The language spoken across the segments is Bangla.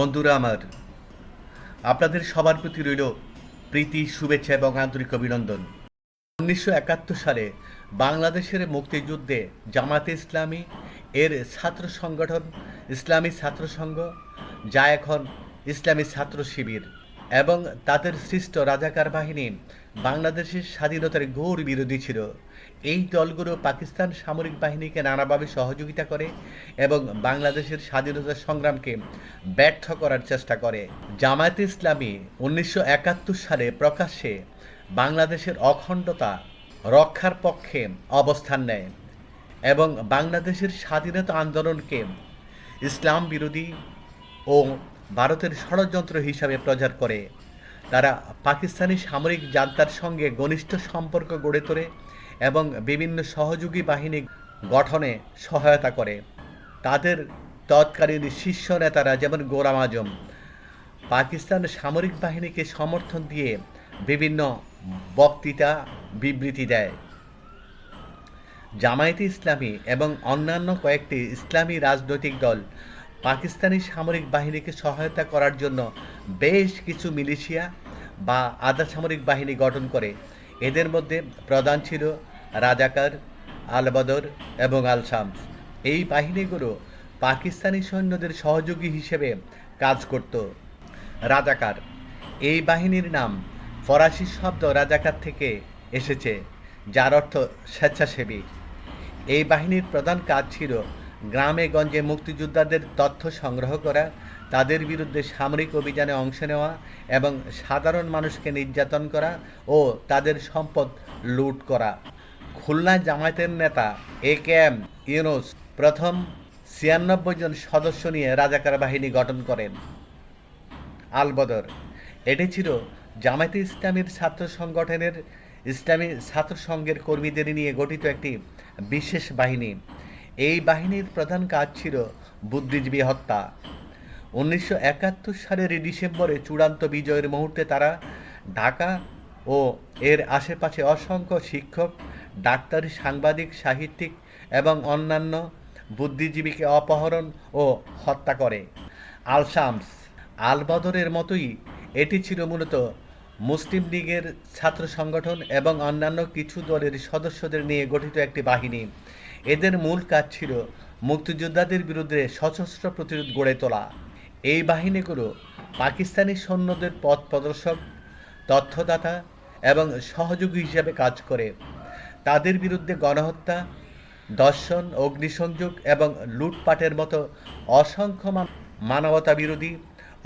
বন্ধুরা আমার, আপনাদের সবার প্রতি রইল প্রীতি, শুভেচ্ছা এবং আন্তরিক অভিনন্দন। উনিশশো একাত্তর সালে বাংলাদেশের মুক্তিযুদ্ধে জামাতে ইসলামী এর ছাত্র সংগঠন, ইসলামী ছাত্র সংঘ যা এখন ইসলামী ছাত্র শিবির। এবং তাদের সৃষ্ট রাজাকার বাহিনী বাংলাদেশের স্বাধীনতার ঘোর বিরোধী ছিল। এই দলগুলো পাকিস্তান সামরিক বাহিনীকে নানাভাবে সহযোগিতা করে এবং বাংলাদেশের স্বাধীনতা সংগ্রামকে ব্যর্থ করার চেষ্টা করে। জামায়াতে ইসলামী উনিশশো একাত্তর সালে প্রকাশ্যে বাংলাদেশের অখণ্ডতা রক্ষার পক্ষে অবস্থান নেয় এবং বাংলাদেশের স্বাধীনতা আন্দোলনকে ইসলাম বিরোধী ও ভারতের ষড়যন্ত্র হিসাবে প্রচার করে। তারা পাকিস্তানি সামরিক জান্তার সঙ্গে ঘনিষ্ঠ সম্পর্ক গড়ে তোলে এবং বিভিন্ন সহযোগী বাহিনী গঠনে সহায়তা করে। তাদের তৎকালীন শীর্ষ নেতারা যেমন গোলাম আজম, পাকিস্তান সামরিক বাহিনীকে সমর্থন দিয়ে বিভিন্ন বক্তৃতা বিবৃতি দেয়। জামায়াতে ইসলামী এবং অন্যান্য কয়েকটি ইসলামী রাজনৈতিক দল পাকিস্তানি সামরিক বাহিনীকে সহায়তা করার জন্য বেশ কিছু মিলিশিয়া বা আধা সামরিক বাহিনী গঠন করে। এদের মধ্যে প্রধান ছিল রাজাকার, আলবদর এবং আল শামস এই বাহিনীগুলো পাকিস্তানি সৈন্যদের সহযোগী হিসেবে কাজ করত। রাজাকার। এই বাহিনীর নাম ফরাসি শব্দ রাজাকার থেকে এসেছে, যার অর্থ স্বেচ্ছাসেবী। এই বাহিনীর প্রধান কাজ ছিল গ্রামে গঞ্জে মুক্তিযোদ্ধাদের তথ্য সংগ্রহ করা, তাদের বিরুদ্ধে সামরিক অভিযানে অংশ নেওয়া এবং সাধারণ মানুষকে নির্যাতন করা ও তাদের সম্পদ লুট করা। খুলনা জামায়াতের নেতা এ কে এম ইউনুস প্রথম ছিয়ানব্বই জন সদস্য নিয়ে রাজাকার বাহিনী গঠন করেন। আলবদর, এটি ছিল জামায়াতে ইসলামীর ছাত্র সংগঠনের, ইসলামী ছাত্র সংঘের কর্মীদের নিয়ে গঠিত একটি বিশেষ বাহিনী। এই বাহিনীর প্রধান কাজ ছিল বুদ্ধিজীবী হত্যা। উনিশশো একাত্তর সালের ডিসেম্বরে চূড়ান্ত বিজয়ের মুহূর্তে তারা ঢাকা ও এর আশেপাশে অসংখ্য শিক্ষক, ডাক্তার, সাংবাদিক, সাহিত্যিক এবং অন্যান্য বুদ্ধিজীবীকে অপহরণ ও হত্যা করে। আল শামস আল মতোই এটি ছিল মূলত মুসলিম লীগের ছাত্র সংগঠন এবং অন্যান্য কিছু দলের সদস্যদের নিয়ে গঠিত একটি বাহিনী। এদের মূল কাজ ছিল মুক্তিযোদ্ধাদের বিরুদ্ধে সশস্ত্র প্রতিরোধ গড়ে তোলা। এই বাহিনীগুলো পাকিস্তানি সৈন্যদের পথ প্রদর্শক, তথ্যদাতা এবং সহযোগী হিসাবে কাজ করে। তাদের বিরুদ্ধে গণহত্যা দর্শন অগ্নিসংযোগ এবং লুটপাটের মতো অসংখ্য মানবতা বিরোধী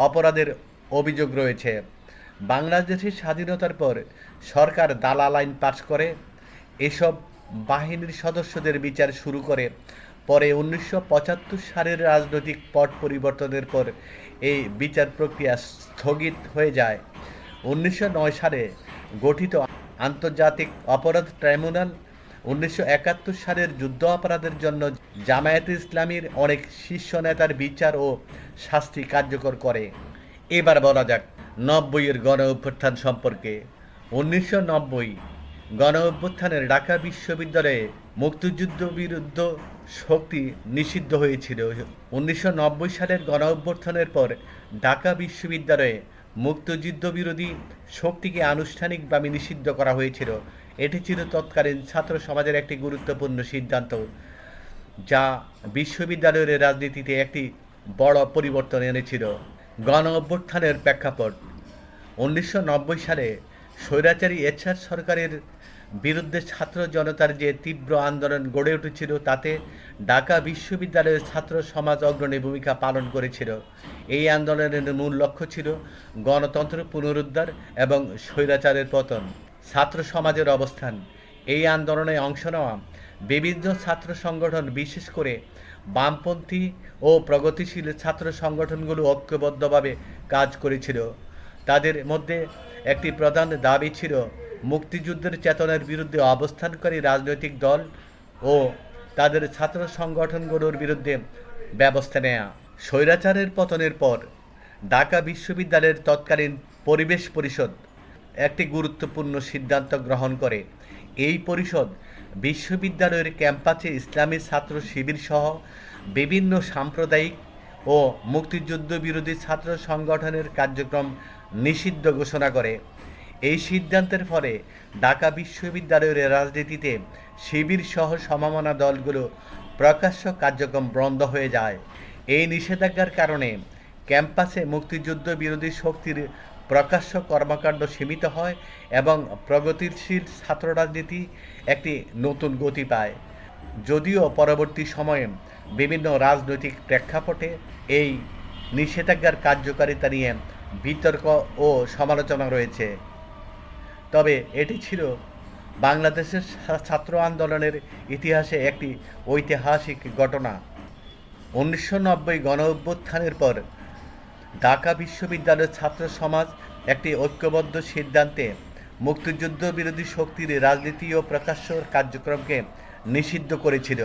অপরাধের অভিযোগ রয়েছে। বাংলাদেশের স্বাধীনতার পর সরকার দালাল আইন পাস করে, এসব বাহিনীর সদস্যদের বিচার শুরু করে। পরে উনিশশো পঁচাত্তর সালের রাজনৈতিক পট পরিবর্তনের পর এই বিচার প্রক্রিয়া স্থগিত হয়ে যায়। উনিশশো নয় সালে গঠিত আন্তর্জাতিক অপরাধ ট্রাইব্যুনাল উনিশশো একাত্তর সালের যুদ্ধ অপরাধের জন্য জামায়াতে ইসলামীর অনেক শীর্ষ নেতার বিচার ও শাস্তি কার্যকর করে। এবার বলা যাক নব্বইয়ের গণ অভ্যুত্থান সম্পর্কে। উনিশশো নব্বই গণ অভ্যুত্থানের ঢাকা বিশ্ববিদ্যালয়ে মুক্তিযুদ্ধ বিরুদ্ধ শক্তি নিষিদ্ধ হয়েছিল। উনিশশো নব্বই সালের গণ অভ্যুত্থানের পর ঢাকা বিশ্ববিদ্যালয়ে মুক্তিযুদ্ধ বিরোধী শক্তিকে আনুষ্ঠানিকভাবে নিষিদ্ধ করা হয়েছিল। এটি ছিল তৎকালীন ছাত্র সমাজের একটি গুরুত্বপূর্ণ সিদ্ধান্ত, যা বিশ্ববিদ্যালয়ের রাজনীতিতে একটি বড় পরিবর্তন এনেছিল। গণ অভ্যুত্থানের প্রেক্ষাপট উনিশশো নব্বই সালে স্বৈরাচারী এরশাদ সরকারের বিরুদ্ধে ছাত্র জনতার যে তীব্র আন্দোলন গড়ে উঠেছিল, তাতে ঢাকা বিশ্ববিদ্যালয়ের ছাত্র সমাজ অগ্রণী ভূমিকা পালন করেছিল। এই আন্দোলনের মূল লক্ষ্য ছিল গণতন্ত্র পুনরুদ্ধার এবং স্বৈরাচারের পতন। ছাত্র সমাজের অবস্থান। এই আন্দোলনে অংশ নেওয়া বিভিন্ন ছাত্র সংগঠন, বিশেষ করে বামপন্থী ও প্রগতিশীল ছাত্র সংগঠনগুলো ঐক্যবদ্ধভাবে কাজ করেছিল। তাদের মধ্যে একটি প্রধান দাবি ছিল মুক্তিযুদ্ধের চেতনার বিরুদ্ধে অবস্থানকারী রাজনৈতিক দল ও তাদের ছাত্র সংগঠনগুলোর বিরুদ্ধে ব্যবস্থা নেয়া। স্বৈরাচারের পতনের পর ঢাকা বিশ্ববিদ্যালয়ের তৎকালীন পরিবেশ পরিষদ একটি গুরুত্বপূর্ণ সিদ্ধান্ত গ্রহণ করে। এই পরিষদ বিশ্ববিদ্যালয়ের ক্যাম্পাসে ইসলামী ছাত্র শিবির সহ বিভিন্ন সাম্প্রদায়িক ও মুক্তিযুদ্ধ বিরোধী ছাত্র সংগঠনের কার্যক্রম নিষিদ্ধ ঘোষণা করে। এই সিদ্ধান্তের ফলে ঢাকা বিশ্ববিদ্যালয়ের রাজনীতিতে শিবির সহ সমমনা দলগুলো প্রকাশ্য কার্যক্রম বন্ধ হয়ে যায়। এই নিষেধাজ্ঞার কারণে ক্যাম্পাসে মুক্তিযুদ্ধ বিরোধী শক্তির প্রকাশ্য কর্মকাণ্ড সীমিত হয় এবং প্রগতিশীল ছাত্র রাজনীতি একটি নতুন গতি পায়। যদিও পরবর্তী সময়ে বিভিন্ন রাজনৈতিক প্রেক্ষাপটে এই নিষেধাজ্ঞার কার্যকারিতা নিয়ে বিতর্ক ও সমালোচনা রয়েছে। তবে এটি ছিল বাংলাদেশের ছাত্র আন্দোলনের ইতিহাসে একটি ঐতিহাসিক ঘটনা। উনিশশো নব্বই গণ অভ্যুত্থানের পর ঢাকা বিশ্ববিদ্যালয়ের ছাত্র সমাজ একটি ঐক্যবদ্ধ সিদ্ধান্তে মুক্তিযুদ্ধ বিরোধী শক্তির রাজনীতি ও প্রকাশ্য কার্যক্রমকে নিষিদ্ধ করেছিল।